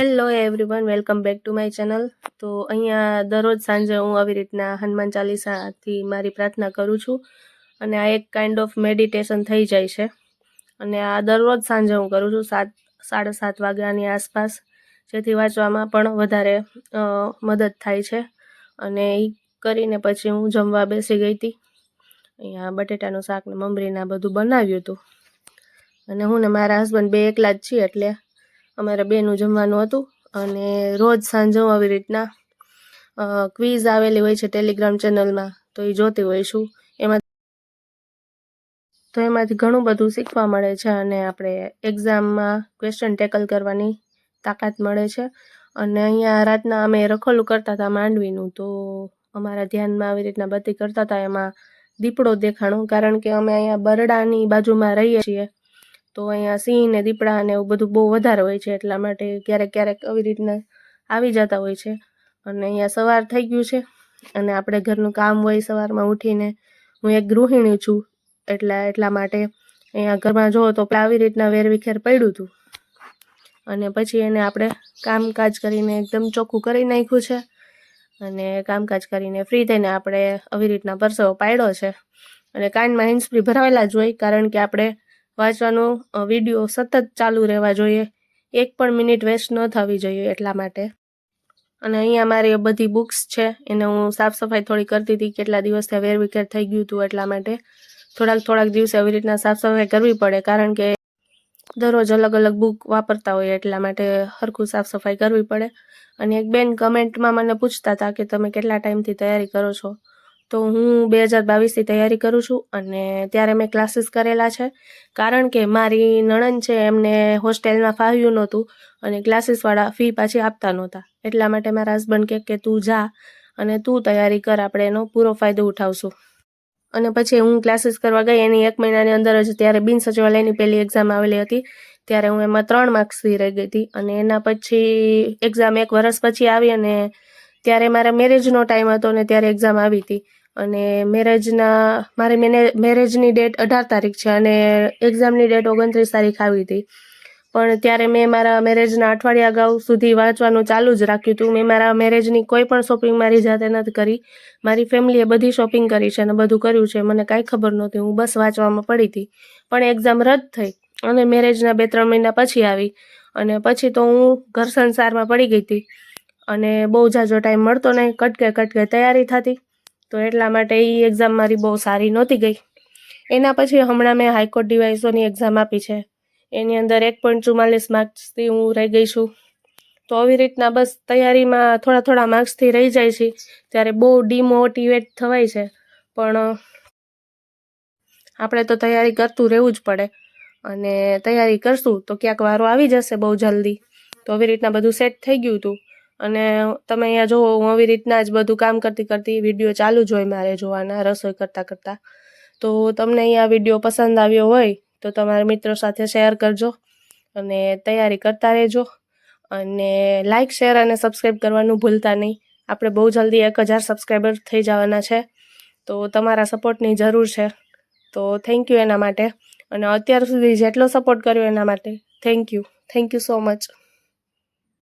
Hello everyone welcome back to my channel તો અહીંયા દરરોજ સાંજે હું આવી રીતના હનુમાન ચાલીસાથી મારી પ્રાર્થના કરું છું અને આ એક કાઇન્ડ ઓફ મેડિટેશન થઈ જાય છે. અને આ દરરોજ સાંજે હું કરું છું સાત, સાડા સાત વાગ્યાની આસપાસ, જેથી વાંચવામાં પણ વધારે મદદ થાય છે. અને એ કરીને પછી હું જમવા બેસી ગઈ હતી. અહીંયા બટેટાનું શાક ને મમરીના બધું બનાવ્યું હતું. અને હું ને મારા હસબન્ડ બે એકલા જ છીએ એટલે અમારે બેનું જમવાનું હતું અને રોજ સાંજે આવી રીતના ક્વિઝ આવેલી હોય છે ટેલિગ્રામ ચેનલમાં તો એ જોતી હોઈશું એમાં તો એમાંથી ઘણું બધું શીખવા મળે છે અને આપણે એક્ઝામમાં ક્વેશ્ચન ટેકલ કરવાની તાકાત મળે છે. અને અહીંયા રાતના અમે રખોલું કરતા હતા માંડવીનું, તો અમારા ધ્યાનમાં આવી રીતના બત્તી કરતા હતા. એમાં દીપડો દેખાણો, કારણ કે અમે અહીંયા બરડાની બાજુમાં રહીએ છીએ. તો અહીંયા સિંહ ને દીપડા ને એવું બધું બહુ વધારે હોય છે એટલા માટે ક્યારેક ક્યારેક આવી રીતના આવી જતા હોય છે. અને અહીંયા સવાર થઈ ગયું છે અને આપણે ઘરનું કામ હોય સવારમાં ઉઠીને હું એક ગૃહિણી છું એટલા એટલા માટે અહીંયા ઘરમાં જુઓ તો આવી રીતના વેરવિખેર પડ્યું હતું અને પછી એને આપણે કામકાજ કરીને એકદમ ચોખ્ખું કરી નાખ્યું છે અને કામકાજ કરીને ફ્રી થઈને આપણે આવી રીતના પરસેવો પાડ્યો છે. અને કાનમાં હેન્ડસ્પ્રી ભરાવેલા જ હોય કારણ કે આપણે વાંચવાનો વીડિયો સતત ચાલુ રહેવા જોઈએ. એક પણ મિનિટ વેસ્ટ ન થવી જોઈએ એટલા માટે. અને અહીંયા મારી બધી બુક્સ છે, એને હું સાફ સફાઈ થોડી કરતી હતી, કેટલા દિવસથી વેરવિખેર થઈ ગયું હતું એટલા માટે. થોડાક થોડાક દિવસે આવી રીતના સાફ સફાઈ કરવી પડે, કારણ કે દરરોજ અલગ અલગ બુક વાપરતા હોય એટલા માટે હરખું સાફ સફાઈ કરવી પડે. અને એક બેન કમેન્ટમાં મને પૂછતા હતા કે તમે કેટલા ટાઈમથી તૈયારી કરો છો? તો હું બે હજાર બાવીસથી તૈયારી કરું છું અને ત્યારે મેં ક્લાસીસ કરેલા છે. કારણ કે મારી નણંદ છે, એમને હોસ્ટેલમાં ફાવ્યું નહોતું અને ક્લાસીસવાળા ફી પાછી આપતા નહોતા. એટલા માટે મારા હસબન્ડ કહે કે, તું જા અને તું તૈયારી કર, આપણે એનો પૂરો ફાયદો ઉઠાવશું. અને પછી હું ક્લાસીસ કરવા ગઈ. એની એક મહિનાની અંદર જ ત્યારે બિન સચિવાલયની પહેલી એક્ઝામ આવેલી હતી. ત્યારે હું એમાં ત્રણ માર્ક્સથી રહી ગઈ હતી અને એના પછી એક્ઝામ એક વર્ષ પછી આવી અને ત્યારે મારા મેરેજનો ટાઈમ હતો ને ત્યારે એક્ઝામ આવી હતી. અને મેરેજના, મારી મેને, મેરેજની ડેટ અઢાર તારીખ છે અને એક્ઝામની ડેટ ઓગણત્રીસ તારીખ આવી હતી. પણ ત્યારે મેં મારા મેરેજના અઠવાડિયા અગાઉ સુધી વાંચવાનું ચાલુ જ રાખ્યું હતું. મેં મારા મેરેજની કોઈ પણ શોપિંગ મારી જાતે નથી કરી. મારી ફેમિલીએ બધી શોપિંગ કરી છે અને બધું કર્યું છે. મને કાંઈ ખબર નહોતી. હું બસ વાંચવામાં પડી હતી. પણ એક્ઝામ રદ થઈ અને મેરેજના બે ત્રણ મહિના પછી આવી. અને પછી તો હું ઘર સંસારમાં પડી ગઈ હતી. અને બહુ જાજો ટાઈમ મળતો નહીં. કટકે કટકે તૈયારી થતી. તો એટલા માટે એ એક્ઝામ મારી બહુ સારી નહોતી ગઈ. એના પછી હમણાં મેં હાઈકોર્ટ ડિવાઇસોની એક્ઝામ આપી છે. એની અંદર એક પોઈન્ટ ચુમ્માલીસ માર્ક્સથી હું રહી ગઈ છું. તો આવી રીતના બસ તૈયારીમાં થોડા થોડા માર્ક્સથી રહી જાય છે. ત્યારે બહુ ડિમોટિવેટ થવાય છે. પણ, આપણે તો તૈયારી કરતું રહેવું જ પડે. અને તૈયારી કરશું તો ક્યાંક વારો આવી જશે બહુ જલ્દી. તો આવી રીતના બધું સેટ થઈ ગયું હતું. અને તમે અહીંયા જોવો હું આવી રીતના જ બધું કામ કરતી કરતી વીડિયો ચાલુ જ હોય મારે જોવાના, રસોઈ કરતાં કરતાં. તો તમને અહીંયા વીડિયો પસંદ આવ્યો હોય, તો તમારા મિત્રો સાથે શેર કરજો અને તૈયારી કરતા રહેજો. અને લાઇક શેર અને સબસ્ક્રાઈબ કરવાનું ભૂલતા નહીં. આપણે બહુ જલ્દી એક હજાર સબસ્ક્રાઈબર થઈ જવાના છે. તો તમારા સપોર્ટની જરૂર છે. તો થેન્ક યુ એના માટે. અને અત્યાર સુધી જેટલો સપોર્ટ કર્યો એના માટે, thank you. Thank you so much.